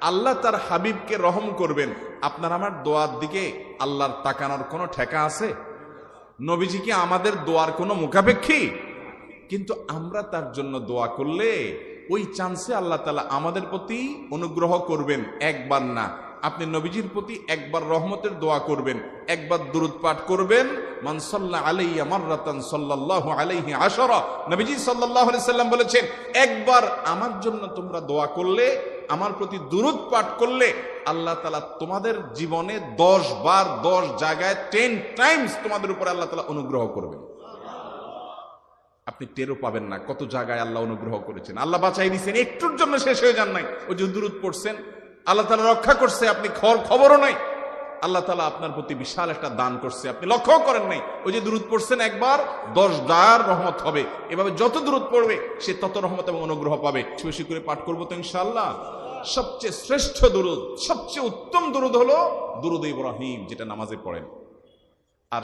আল্লাহ তার হাবিবকে রহম করবেন। আপনার আমার দোয়ার দিকে আল্লাহর তাকানোর কোনো ঠেকা আছে? নবীজি কি আমাদের দোয়ার কোনো মুখাপেক্ষী? কিন্তু আমরা তার জন্য দোয়া করলে ওই চান্সে আল্লাহ তালা আমাদের প্রতি অনুগ্রহ করবেন, একবার না। আপনি নবীজির প্রতি একবার রহমতের দোয়া করবেন, একবার দুরুদ পাঠ করবেন মানসাল্লাহ আলাইয়া মাররাতান সাল্লাল্লাহু আলাইহি আশরা। নবীজি সাল্লাল্লাহু আলাইহি সাল্লাম বলেছেন, একবার আমার জন্য তোমরা দোয়া করলে, আমার প্রতি দুরুদ পাঠ করলে, আল্লাহ তালা তোমাদের জীবনে দশ বার দশ জায়গায় টেন টাইমস তোমাদের উপরে আল্লাহ তালা অনুগ্রহ করবেন। আপনি টেরও পাবেন না কত জায়গায় আল্লাহ অনুগ্রহ করেছেন। আল্লাহ বাঁচাই দিয়েছেন একটুর জন্য শেষ হয়ে যান নাই। ওই যে দূরত পড়ছেন, আল্লাহ তালা রক্ষা করছে, আপনি খবর খবরও নাই। আল্লাহ তালা আপনার প্রতি বিশাল একটা দান করছে। আপনি লক্ষ্য করেন নাই, ওই যে দূরত পড়ছেন একবার, দশ দার রহমত হবে। এভাবে যত দূরত পড়বে, সে তত রহমত এবং অনুগ্রহ পাবে। বেশি করে পাঠ করব তো ইনশাল্লাহ সবচেয়ে শ্রেষ্ঠ দুরুদ, সবচেয়ে উত্তম দুরুদ হলো দুরুদ ইব্রাহিম, যেটা নামাজে পড়েন। আর